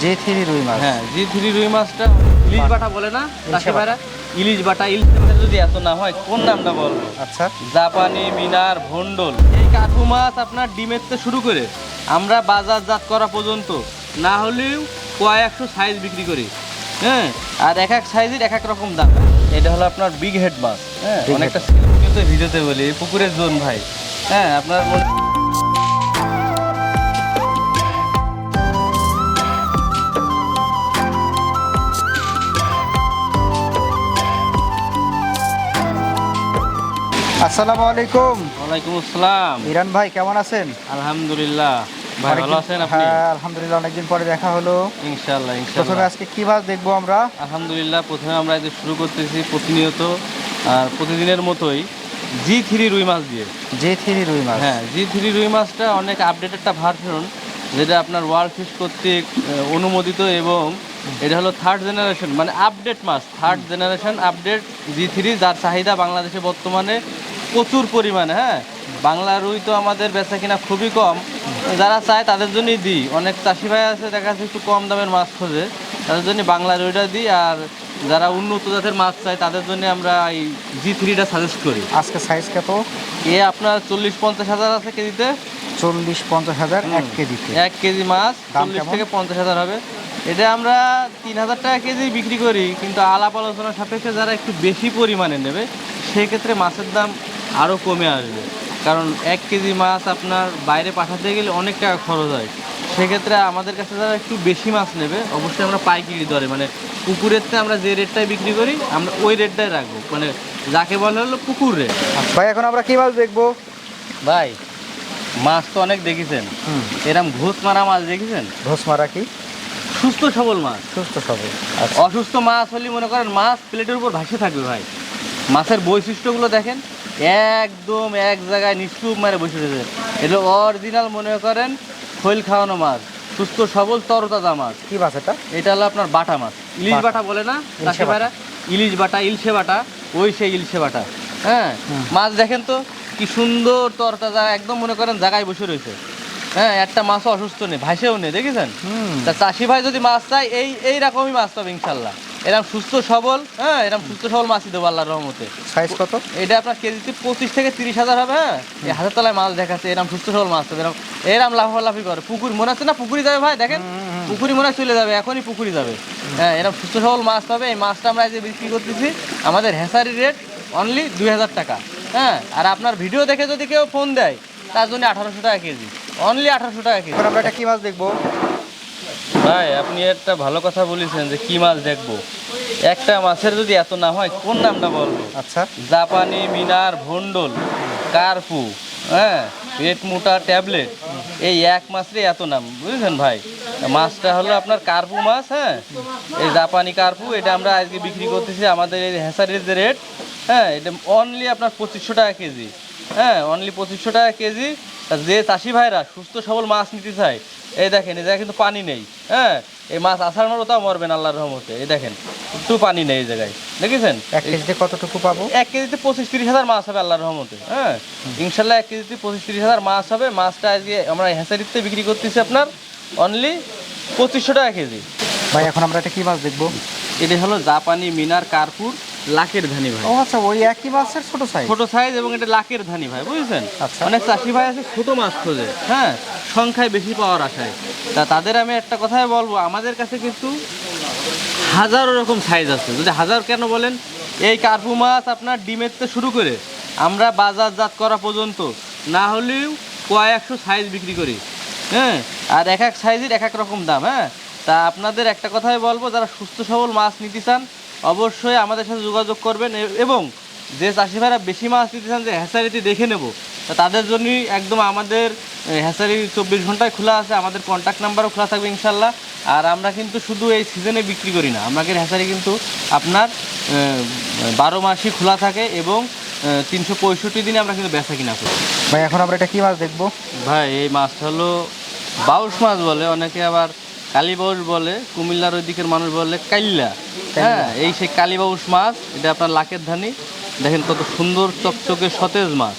জি three রুই মাছ। হ্যাঁ জি three রুই মাছটা ইলিশ বাটা বলে না? চাষি। ভাইরা? ইলিশ বাটা ইলিশ যদি এত না হয় কোন নামটা বলব আচ্ছা। জাপানি মিনার ভন্ডল এই কাকু মাছ আপনার ডিমের থেকে শুরু করে আমরা বাজারজাত করা পর্যন্ত না হলেও কয়েকশো সাইজ বিক্রি করি। হ্যাঁ আর এক এক সাইজের এক এক রকম দাম। এটা হলো আপনার বিগ হেড মাছ। হ্যাঁ অনেকটা ভিডিওতে বলি পুকুরের জোন ভাই। হ্যাঁ আপনার আসসালামু আলাইকুম। ওয়ালাইকুম আসসালাম। ইরান ভাই কেমন আছেন? আলহামদুলিল্লাহ। ভাই ভালো আছেন আপনি? হ্যাঁ আলহামদুলিল্লাহ অনেকদিন পরে দেখা হলো। ইনশাল্লাহ প্রথমে আজকে কি মাছ দেখব আমরা? আলহামদুলিল্লাহ প্রথমে আমরা এই শুরু করতেছি প্রতিনিয়ত আর প্রতিদিনের মতোই জি থ্রি রুই মাছ দিয়ে। জি থ্রি রুই মাছ। হ্যাঁ জি থ্রি রুই মাছটা অনেক আপডেট একটা ভার্সন যেটা আপনার ওয়ার্ল্ড ফিশ কর্তৃক অনুমোদিত এবং এটা হলো থার্ড জেনারেশন মানে আপডেট মাছ third generation update G three যার চাহিদা বাংলাদেশে বর্তমানে প্রচুর পরিমাণে হ্যাঁ? বাংলা রুই তো আমাদের বেচা কিনা খুবই কম। যারা চায় তাদের জন্যই দিই। অনেক চাষি ভাই আছে দেখা যাচ্ছে একটু কম দামের মাছ খোঁজে। তাদের জন্য বাংলা রুইটা দিই আর যারা উন্নত জাতের মাছ চায় তাদের জন্য আমরা এই জি থ্রিটা সাজেস্ট করি। আজকে সাইজ কত? এ আপনার চল্লিশ পঞ্চাশ হাজার আছে কেজিতে? চল্লিশ পঞ্চাশ হাজার এক কেজিতে। এক কেজি মাছ চল্লিশ থেকে পঞ্চাশ হাজার হবে। এটা আমরা তিন হাজার টাকা কেজি বিক্রি করি কিন্তু আলাপ আলোচনা সাপেক্ষে যারা একটু বেশি পরিমাণে নেবে সেক্ষেত্রে মাছের দাম আরও কমে আসবে। কারণ এক কেজি মাছ আপনার বাইরে পাঠাতে গেলে অনেক টাকা খরচ হয়। সেক্ষেত্রে আমাদের কাছে যারা একটু বেশি মাছ নেবে অবশ্যই আমরা পাইকারি দরে মানে পুকুরের থেকে আমরা যে রেটটায় বিক্রি করি আমরা ওই রেটটাই রাখব। মানে যাকে বলে হলো পুকুর রেট। ভাই এখন আমরা কী মাছ দেখব? ভাই মাছ তো অনেক দেখেছেন। হুম। এরম ঘুষ মারা মাছ দেখেছেন? ঘোষ মারা কি? সুস্থ সবল মাছ। সুস্থ সবল। অসুস্থ মাছ হলে মনে করেন মাছ প্লেটের উপর ভাসে থাকবে ভাই। মাছের বৈশিষ্ট্যগুলো দেখেন। একদম এক জায়গায় নিশ্চুপ মারে বসে রয়েছে। এটা অরিজিনাল মনে করেন খৈল খাওয়ানো মাছ সুস্থ সবল তরতাজা মাছ। কি মাছ এটা? এটা হলো আপনার বাটা মাছ। ইলিশ বাটা। বলে না? ইলিশ বাটা। ইলশে বাটা ওই সেই ইলশে বাটা। হ্যাঁ? মাছ দেখেন তো কি সুন্দর তরতাজা একদম মনে করেন জায়গায় বসে রয়েছে। হ্যাঁ একটা মাছও অসুস্থ নেই ভাসেও নেই দেখেছেন? তা চাষি ভাই যদি মাছ চায় এই এই রকমই মাছ পাবে ইনশাল্লাহ। এরকম সুস্থ সবল হ্যাঁ এরকম সুস্থ সবল মাছই দেবো আল্লাহর রহমতে। সাইজ কত? এটা আপনার কেজিতে পঁচিশ থেকে তিরিশ হাজার হবে হ্যাঁ? এই হাজার তলায় মাছ দেখাচ্ছে এরকম সুস্থ সবল মাছ হবে এরকম এরকম লাফালাফি করে। পুকুর মনে হচ্ছে না? পুকুরি যাবে ভাই দেখেন। পুকুরি মনে চলে যাবে এখনই পুকুরি যাবে। হ্যাঁ এরকম সুস্থ সবল মাছ পাবে এই মাছটা আমরা যে বিক্রি করতেছি আমাদের হ্যাসারি রেট অনলি দুই হাজার টাকা হ্যাঁ? আর আপনার ভিডিও দেখে যদি কেউ ফোন দেয় তার জন্য আঠারোশো টাকা কেজি অনলি আঠারোশো টাকা কেজি। আমরা এটা কি মাছ দেখব? ভাই আপনি একটা ভালো কথা বলেছেন যে কি মাছ দেখব। একটা মাছের যদি এত না হয় কোন নামটা বলব? আচ্ছা। জাপানি মিনার ভন্ডল কার্পু হ্যাঁ পেট মোটা ট্যাবলেট এই এক মাছেরই এত নাম বুঝেছেন ভাই? মাছটা হলো আপনার কার্পু মাছ হ্যাঁ? এই জাপানি কার্পু এটা আমরা আজকে বিক্রি করতেছি আমাদের এই হ্যাসারির যে রেট হ্যাঁ এটা অনলি আপনার পঁচিশশো টাকা কেজি হ্যাঁ অনলি পঁচিশশো টাকা কেজি। যে চাষি ভাইরা সুস্থ সবল মাছ নিতে চায় এই দেখেন এই জায়গায় কিন্তু পানি নেই হ্যাঁ? এই মাছ আসার মতো তাও মরবেন আল্লাহর রহমতে। এই দেখেন একটু পানি নেই এই জায়গায়। দেখেছেন? এক কেজিতে কতটুকু পাবো? এক কেজিতে পঁচিশ তিরিশ হাজার মাছ হবে আল্লাহর রহমতে হ্যাঁ? ইনশাল্লাহ এক কেজিতে পঁচিশ তিরিশ হাজার মাছ হবে। মাছটা আজকে আমরা হ্যাসারিতে বিক্রি করতেছি আপনার অনলি পঁচিশশো টাকা কেজি। ভাই এখন আমরা এটা কি মাছ দেখব? এটা হলো জাপানি মিনার কার্পুর লাকের ধানি ভাই। ও আচ্ছা ওই একই মাছের ছোট সাইজ ছোট সাইজ এবং এটা লাকের ধানি ভাই বুঝেছেন? আচ্ছা। অনেক চাষি ভাই আছে ছোট মাছ খোঁজে হ্যাঁ? সংখ্যায় বেশি পাওয়ার আশায়। তা তাদের আমি একটা কথাই বলব, আমাদের কাছে কিন্তু হাজারো রকম সাইজ আছে। যদি হাজার কেন বলেন? এই কার্পু মাছ আপনার ডিমের থেকে শুরু করে আমরা বাজারজাত করা পর্যন্ত, না হলেও কয়েকশো সাইজ বিক্রি করি। হ্যাঁ আর এক এক সাইজের এক এক রকম দাম হ্যাঁ? তা আপনাদের একটা কথাই বলব, যারা সুস্থ সবল মাছ নিতে চান, অবশ্যই আমাদের সাথে যোগাযোগ করবেন এবং যে চাষি ভাইরা বেশি মাছ নিতে চান, যে হ্যাসারিটি দেখে নেব। তাদের জন্যই একদম আমাদের হ্যাসারি চব্বিশ ঘন্টায় খোলা আছে আমাদের কন্ট্যাক্ট নাম্বারও খোলা থাকবে ইনশাল্লাহ আর আমরা কিন্তু শুধু এই সিজনে বিক্রি করি না আমাদের হ্যাসারি কিন্তু আপনার বারো মাসই খোলা থাকে এবং তিনশো পঁয়ষট্টি দিনে আমরা কিন্তু বেচা কিনা করি। ভাই এখন আমরা এটা কি মাছ দেখব? ভাই এই মাছটা হলো বাউস মাছ বলে অনেকে আবার কালী বাউস বলে কুমিল্লার ওই দিকের মানুষ বলে কাইল্লা। হ্যাঁ এই সেই কালী বাউস মাছ এটা আপনার লাকের ধানি। দেখেন কত সুন্দর চকচকে সতেজ মাছ।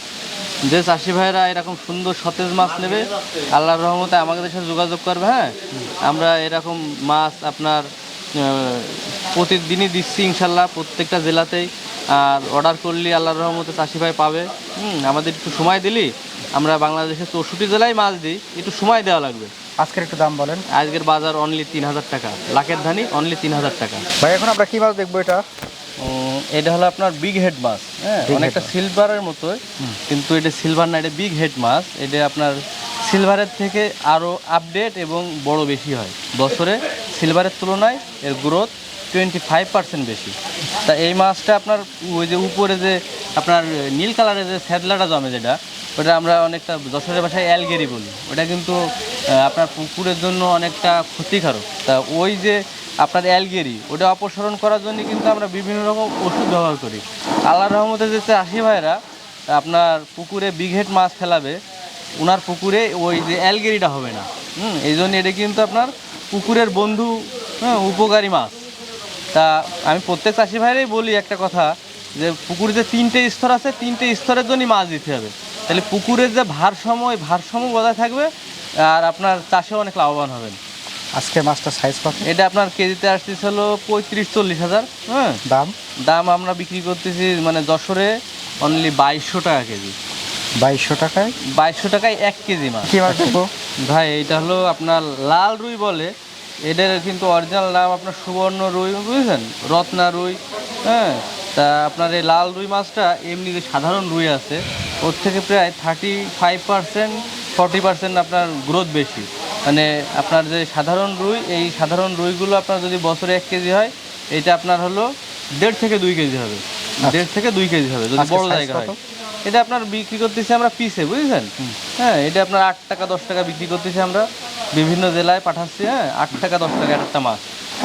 যে চাষি ভাইরা এরকম সুন্দর সতেজ মাছ নেবে আল্লাহর রহমতে আমাদের সাথে যোগাযোগ করবে হ্যাঁ? আমরা এরকম মাছ আপনার প্রতিদিনই দিচ্ছি ইনশাল্লাহ প্রত্যেকটা জেলাতেই। আর অর্ডার করলে আল্লাহর রহমতে চাষি ভাই পাবে। হুম আমাদের একটু সময় দিলি আমরা বাংলাদেশের চৌষট্টি জেলায় মাছ দিই একটু সময় দেওয়া লাগবে। আজকের একটু দাম বলেন। আজকের বাজার অনলি তিন হাজার টাকা লাখের ধানি অনলি তিন হাজার টাকা। ভাই এখন আমরা কি মাছ দেখব এটা? এটা হলো আপনার বিগ হেড মাছ হ্যাঁ? অনেকটা সিলভারের মতোই কিন্তু এটা সিলভার না এটা বিগ হেড মাছ এটা আপনার সিলভারের থেকে আরও আপডেট এবং বড় বেশি হয়। বছরে সিলভারের তুলনায় এর গ্রোথ টোয়েন্টি ফাইভ পার্সেন্ট বেশি। তা এই মাছটা আপনার ওই যে উপরে যে আপনার নীল কালারের যে স্যাদলাটা জমে যেটা ওটা আমরা অনেকটা যশোরের ভাষায় অ্যালগেরি বলি। ওটা কিন্তু আপনার পুকুরের জন্য অনেকটা ক্ষতিকারক। তা ওই যে আপনার অ্যালগেরি, ওটা অপসারণ করার জন্য কিন্তু আমরা বিভিন্ন রকম ওষুধ ব্যবহার করি। আল্লাহর রহমতে যে চাষি ভাইরা আপনার পুকুরে বিঘেট মাছ ফেলাবে ওনার পুকুরে ওই যে অ্যালগেরিটা হবে না। হুম, এই জন্য এটা কিন্তু আপনার পুকুরের বন্ধু হ্যাঁ উপকারী মাছ। তা আমি প্রত্যেক চাষি ভাইরাই বলি একটা কথা, যে পুকুরে যে তিনটে স্তর আছে, তিনটে স্তরের জন্যই মাছ দিতে হবে। তাহলে পুকুরের যে ভারসাম্য ভারসাম্য বজায় থাকবে, আর আপনার চাষে অনেক লাভবান হবেন। আজকে মাছটা সাইজ কত? এটা আপনার কেজিতে আসতেছিল পঁয়ত্রিশ চল্লিশ হাজার হ্যাঁ? দাম? দাম আমরা বিক্রি করতেছি মানে যশোরে অনলি বাইশশো টাকা কেজি। বাইশশো টাকায়? বাইশশো টাকায় এক কেজি মাছ। কি মাছ ভাই এটা হলো আপনার লাল রুই বলে। এটার কিন্তু অরিজিনাল নাম আপনার সুবর্ণ রুই বুঝেছেন? রত্না রুই হ্যাঁ? তা আপনার এই লাল রুই মাছটা এমনি যে সাধারণ রুই আছে ওর থেকে প্রায় thirty five percent forty percent আপনার গ্রোথ বেশি। মানে আপনার যে সাধারণ রুই এই সাধারণ রুইগুলো আপনার যদি বছরে এক কেজি হয় এটা আপনার হলো দেড় থেকে দুই কেজি হবে। দেড় থেকে দুই কেজি হবে যদি বড় জায়গা হয়। এটা আপনার বিক্রি করতেছি আমরা পিসে বুঝছেন? হ্যাঁ এটা আপনার আট টাকা দশ টাকা বিক্রি করতেছি আমরা। বিভিন্ন জেলায় পাঠাচ্ছি হ্যাঁ আট টাকা দশ টাকা একটা মাছ।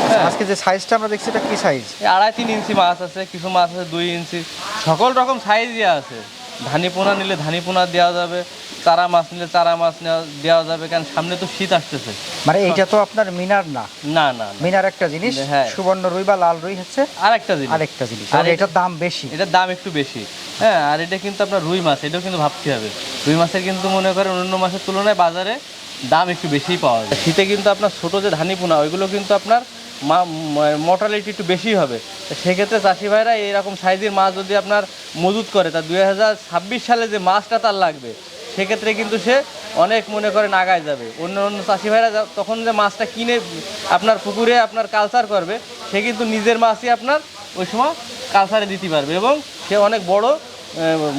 হ্যাঁ। আজকে যে সাইজটা আমরা দেখছি এটা কি সাইজ আড়াই তিন ইঞ্চি মাছ আছে কিছু মাছ আছে দুই ইঞ্চি। সকল রকম সাইজই আছে। ধানি পোনা নিলে ধানি পোনা দেওয়া যাবে চারা মাছ নিলে চারা মাছ দেওয়া যাবে কারণ সামনে তো শীত আসতেছে। মানে এইটা তো আপনার মিনার না? না না। মিনার একটা জিনিস হ্যাঁ। সুবর্ণ রুই বা লাল রুই হচ্ছে আর একটা জিনিস। আরেকটা জিনিস। আর এটার দাম বেশি। এটার দাম একটু বেশি। হ্যাঁ আর এটা কিন্তু আপনার রুই মাছ এটাও কিন্তু ভাবতে হবে। রুই মাছের কিন্তু মনে করেন অন্য মাছের তুলনায় বাজারে দাম একটু বেশিই পাওয়া যায়। শীতে কিন্তু আপনার ছোটো যে ধানি পোনা ওইগুলো কিন্তু আপনার মর্টালিটি একটু বেশি হবে। তো সেক্ষেত্রে চাষি ভাইরা এইরকম সাইজের মাছ যদি আপনার মজুত করে তা দুই হাজার ছাব্বিশ সালে যে মাছটা তার লাগবে সেক্ষেত্রে কিন্তু সে অনেক মনে করেন আগায় যাবে। অন্য অন্য চাষি ভাইরা তখন যে মাছটা কিনে আপনার পুকুরে আপনার কালচার করবে সে কিন্তু নিজের মাছই আপনার ওই সময় কালচারে দিতে পারবে এবং সে অনেক বড়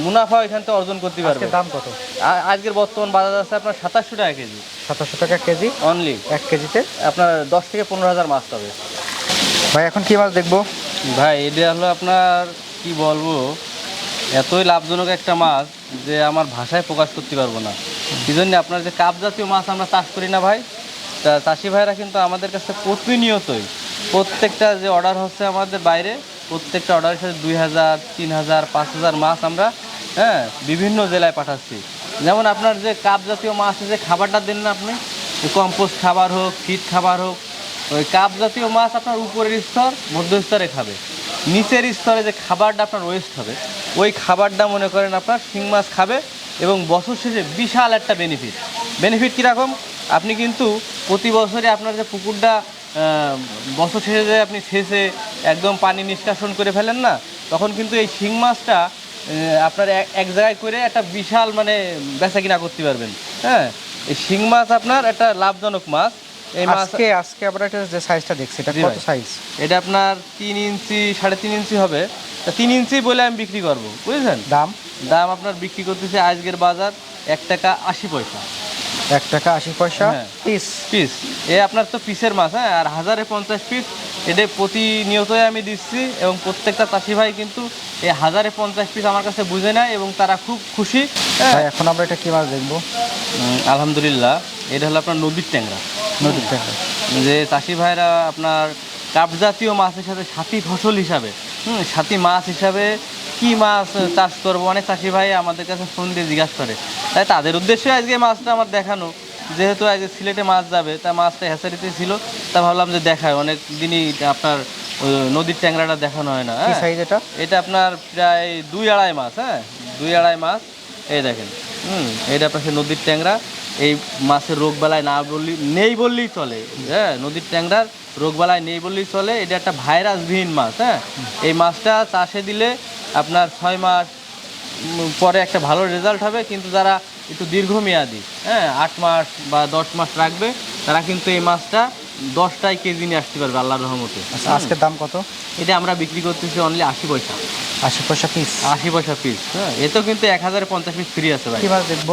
মুনাফা এখান থেকে অর্জন করতে পারবে। দাম কত? আজকের বর্তমান বাজার আছে আপনার সাতাশশো টাকা কেজি। সাতাশশো টাকা কেজি? অনলি এক কেজিতে? আপনার দশ থেকে পনেরো হাজার মাছ পাবে। ভাই এখন কি মাছ দেখব? ভাই এটা হলো আপনার কি বলব এতই লাভজনক একটা মাছ যে আমার ভাষায় প্রকাশ করতে পারব না। এই জন্য আপনার যে কাপ জাতীয় মাছ আমরা চাষ করি না ভাই, তা চাষি ভাইরা কিন্তু আমাদের কাছে প্রতিনিয়তই প্রত্যেকটা যে অর্ডার হচ্ছে আমাদের বাইরে, প্রত্যেকটা অর্ডারের সাথে দুই হাজার, তিন হাজার, পাঁচ হাজার মাছ আমরা হ্যাঁ বিভিন্ন জেলায় পাঠাচ্ছি। যেমন আপনার যে কাপ জাতীয় মাছ যে খাবারটা দেন না আপনি কম্পোস্ট খাবার হোক ফিট খাবার হোক, ওই কাপ জাতীয় মাছ আপনার উপরের স্তর মধ্য স্তরে খাবে। নিচের স্তরে যে খাবারটা আপনার ওয়েস্ট হবে, ওই খাবারটা মনে করেন আপনার শিং মাছ খাবে এবং বছর শেষে বিশাল একটা বেনিফিট বেনিফিট কীরকম? আপনি কিন্তু প্রতি বছরে আপনার যে পুকুরটা বছর শেষে যে আপনি শেষে একদম পানি নিষ্কাশন করে ফেলেন না, তখন কিন্তু এই শিং মাছটা আপনার এক- জায়গায় করে একটা বিশাল মানে বেচা কিনা করতে পারবেন। হ্যাঁ এই শিং মাছ আপনার একটা লাভজনক মাছ। আজকে আজকে আমরা এটা যে সাইজটা দেখছি এটা কত। সাইজ এটা আপনার তিন ইঞ্চি সাড়ে তিন ইঞ্চি হবে। তা তিন ইঞ্চি বলে আমি বিক্রি করব বুঝলেন দাম? দাম আপনার বিক্রি করতেছে আজকের বাজার এক টাকা আশি পয়সা। এক টাকা আশি পয়সা? হ্যাঁ। পিস পিস এ আপনার তো পিসের মাছ হ্যাঁ? আর হাজারে পঞ্চাশ পিস এটা প্রতিনিয়তই আমি দিচ্ছি এবং প্রত্যেকটা চাষি ভাই কিন্তু এই হাজারে পঞ্চাশ পিস আমার কাছে বুঝে নেয় এবং তারা খুব খুশি হ্যাঁ। এখন আমরা এটা কি মাছ দেখব? আলহামদুলিল্লাহ এটা হলো আপনার নদীর ট্যাংরা। নদীর যে চাষি ভাইরা আপনার কাপ জাতীয় মাছের সাথে সাথী ফসল হিসাবে হুম সাথী মাছ হিসাবে কি মাছ চাষ করব? অনেক চাষি ভাই আমাদের কাছে ফোন দিয়ে জিজ্ঞাসা করে। তাই তাদের উদ্দেশ্যে আজকে মাছটা আমার দেখানো। যেহেতু আজকে সিলেটে মাছ যাবে তা মাছটা হ্যাচারিতে ছিল তা ভাবলাম যে দেখায়। অনেক দিনই আপনার নদীর ট্যাংরাটা দেখানো হয় না হ্যাঁ? সাইজ এটা? এটা আপনার প্রায় দুই আড়াই মাছ হ্যাঁ? দুই আড়াই মাছ এই দেখেন হুম এটা আপনার নদীর ট্যাংরা। এই মাছের রোগ বেলায় না বললি নেই বললেই চলে। হ্যাঁ নদীর ট্যাংরার রোগ বেলায় নেই বললেই চলে। এটা একটা ভাইরাসবিহীন মাছ হ্যাঁ? এই মাছটা চাষে দিলে আপনার ছয় মাস পরে একটা ভালো রেজাল্ট হবে কিন্তু যারা একটু দীর্ঘমেয়াদী হ্যাঁ আট মাস বা দশ মাস রাখবে তারা কিন্তু এই মাছটা দশটায় কেজি নিয়ে আসতে পারবে আল্লাহ রহমতে। আচ্ছা আজকের দাম কত? এটা আমরা বিক্রি করতেছি অনলি আশি পয়সা। আশি পয়সা পিস আশি পয়সা পিস হ্যাঁ এতেও কিন্তু এক হাজার পঞ্চাশ পিস ফ্রি আছে ভাই। কি মাছ দেখব।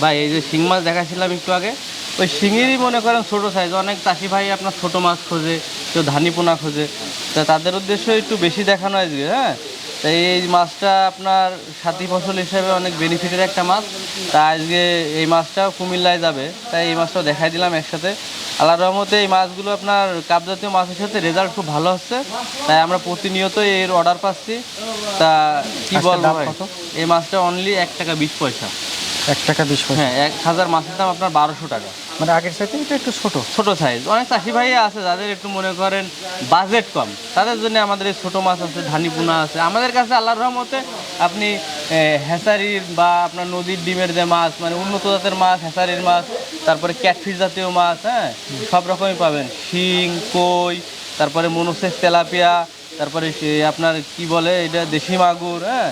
ভাই এই যে শিং মাছ দেখাচ্ছিলাম একটু আগে ওই শিঙিরই মনে করেন ছোটো সাইজ অনেক চাষি ভাই আপনার ছোটো মাছ খোঁজে কেউ ধানি পোনা খোঁজে তা তাদের উদ্দেশ্য একটু বেশি দেখানো আজকে হ্যাঁ তাই এই মাছটা আপনার সাথী ফসল হিসেবে অনেক বেনিফিটের একটা মাছ। তা আজকে এই মাছটাও কুমিল্লায় যাবে। তাই এই মাছটাও দেখাই দিলাম একসাথে। আল্লাহ রহমতে এই মাছগুলো আপনার কাপ জাতীয় মাছের সাথে রেজাল্ট খুব ভালো হচ্ছে। তাই আমরা প্রতিনিয়ত এর অর্ডার পাচ্ছি। তা কি বলব কত? এই মাছটা অনলি এক টাকা বিশ পয়সা। এক টাকা বিশ পয়সা। হ্যাঁ এক হাজার মাছের দাম আপনার বারোশো টাকা। মানে আগের সাথে এটা একটু ছোট। ছোট সাইজ অনেক চাষি ভাই আছে যাদের একটু মনে করেন বাজেট কম। তাদের জন্য আমাদের এই ছোটো মাছ আছে ধানি পোনা আছে। আমাদের কাছে আল্লাহর রহমতে আপনি এ, হ্যাচারির বা আপনার নদীর ডিমের যে মাছ মানে উন্নত জাতের মাছ হ্যাচারির মাছ তারপরে ক্যাটফিস জাতীয় মাছ হ্যাঁ? সব রকমই পাবেন। শিং কই তারপরে মনুসেস তেলাপিয়া তারপরে আপনার কি বলে এটা দেশি মাগুর হ্যাঁ?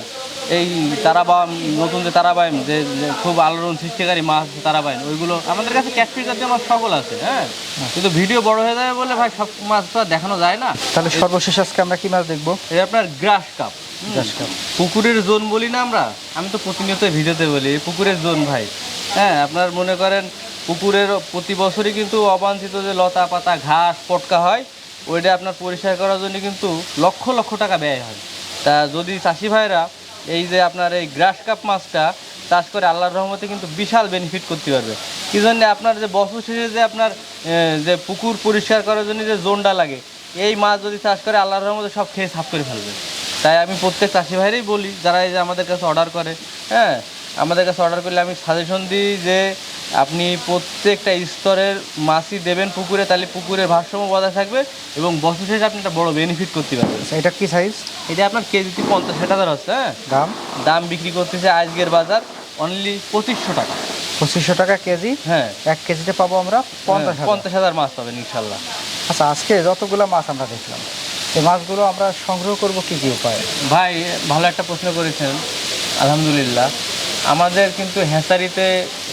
এই তারাবাম নতুন যে তারাবাইম যে যে খুব আলোড়ন সৃষ্টিকারী মাছ তারাবাইম ওইগুলো আমাদের কাছে ক্যাটফিশ জাতীয় মাছ সকল আছে হ্যাঁ? কিন্তু ভিডিও বড় হয়ে যাবে বলে ভাই সব মাছ তো দেখানো যায় না। তাহলে সর্বশেষ আজকে আমরা কি মাছ দেখব? এটা আপনার গ্রাস কাপ গ্রাস কাপ। পুকুরের জোন বলি না আমরা আমি তো প্রতিনিয়ত ভিডিওতে বলি এই পুকুরের জোন ভাই হ্যাঁ? আপনার মনে করেন পুকুরের প্রতি বছরই কিন্তু অবাঞ্ছিত যে লতা পাতা ঘাস পটকা হয় ওইটা আপনার পরিষ্কার করার জন্য কিন্তু লক্ষ লক্ষ টাকা ব্যয় হয়। তা যদি চাষি ভাইরা এই যে আপনার এই গ্রাস কাপ মাছটা, চাষ করে আল্লাহর রহমতে কিন্তু বিশাল বেনিফিট করতে পারবে। কি জন্য আপনার যে বছর শেষে যে আপনার যে পুকুর পরিষ্কার করার জন্য যে জোনটা লাগে, এই মাছ যদি চাষ করে আল্লাহর রহমতে সব খেয়ে সাফ করে ফেলবে। তাই আমি প্রত্যেক চাষি ভাইরেই বলি, যারা এই যে আমাদের কাছে অর্ডার করে হ্যাঁ আমাদের কাছে অর্ডার করলে আমি সাজেশন দিই যে আপনি প্রত্যেকটা স্তরের মাছই দেবেন পুকুরে তাহলে পুকুরের ভারসাম্য বজায় থাকবে এবং বছর শেষে আপনি একটা বড় বেনিফিট করতে পারবেন। আচ্ছা, এটা কি সাইজ এটা আপনার কেজিতে পঞ্চাশ ষাট হাজার হচ্ছে হ্যাঁ? দাম? দাম বিক্রি করতেছে আজকের বাজার অনলি পঁচিশশো টাকা। পঁচিশশো টাকা কেজি? হ্যাঁ। এক কেজিতে পাবো আমরা পঞ্চাশ পঞ্চাশ হাজার মাছ পাবেন ইনশাল্লাহ আচ্ছা আজকে যতগুলো মাছ আমরা দেখলাম এই মাছগুলো আমরা সংগ্রহ করব কি কি উপায়? ভাই ভালো একটা প্রশ্ন করেছেন আলহামদুলিল্লাহ। আমাদের কিন্তু হ্যাঁসারিতে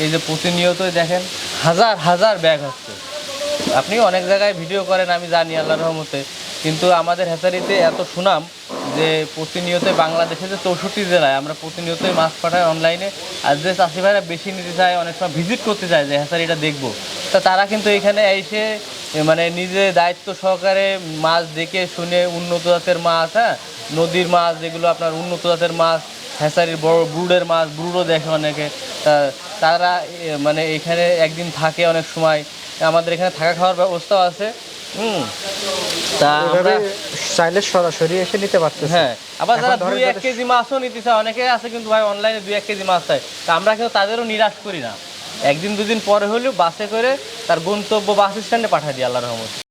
এই যে প্রতিনিয়তই দেখেন হাজার হাজার ব্যাগ হচ্ছে। আপনি অনেক জায়গায় ভিডিও করেন, আমি জানি আল্লাহ রহমতে, কিন্তু আমাদের হ্যাঁসারিতে এত সুনাম যে প্রতিনিয়ত বাংলাদেশে যে চৌষট্টি জেলায় আমরা প্রতিনিয়তই মাছ পাঠাই অনলাইনে আর যে চাষি ভাইরা বেশি নিতে চায়, অনেক সময় ভিজিট করতে চায় যে হ্যাঁসারিটা দেখব। তা তারা কিন্তু এখানে এসে মানে নিজে দায়িত্ব সহকারে মাছ দেখে শুনে উন্নত জাতের মাছ হ্যাঁ? নদীর মাছ যেগুলো আপনার উন্নত জাতের মাছ হ্যাঁসারির বড় ব্রুডের মাছ ব্রুডও দেখে অনেকে। তা তারা মানে এখানে একদিন থাকে অনেক সময়। আমাদের এখানে থাকা খাওয়ার ব্যবস্থাও আছে। হুম। তা আমরা চাইলে সরাসরি এসে নিতে পারতেছে। হ্যাঁ। আবার যারা দুই এক কেজি মাছও নিতে চায় অনেকে আছে কিন্তু ভাই অনলাইনে দুই এক কেজি মাছ চায়। তা আমরা কিন্তু তাদেরও নিরাশ করি না। একদিন দুদিন পরে হলেও বাসে করে তার গন্তব্য বাস স্ট্যান্ডে পাঠিয়ে দিই আল্লাহ রহমতে।